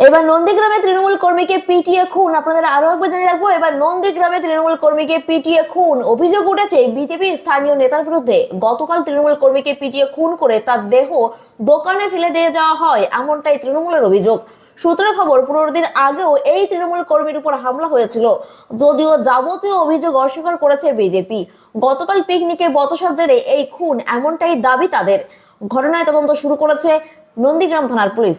এবার নন্দীগ্রামে তৃণমূল কর্মীকে পিটিয়ে খুন। আপনাদের আরও একবার জানিয়ে রাখব, এবার নন্দীগ্রামে তৃণমূল কর্মীকে পিটিয়ে খুন। অভিযোগ উঠেছে, বিজেপি স্থানীয় নেতার বিরুদ্ধে গতকাল তৃণমূল কর্মীকে পিটিয়ে খুন করে তার দেহ দোকানে ফেলে দিয়ে যাওয়া হয়, এমনটাই তৃণমূলের অভিযোগ। সূত্রে খবর, পনেরো দিন আগেও এই তৃণমূল কর্মীর উপর হামলা হয়েছিল। যদিও যাবতীয় অভিযোগ অস্বীকার করেছে বিজেপি। গতকাল পিকনিকে বচসার জেরে এই খুন এমনটাই দাবি তাদের। ঘটনায় তদন্ত শুরু করেছে নন্দীগ্রাম থানার পুলিশ।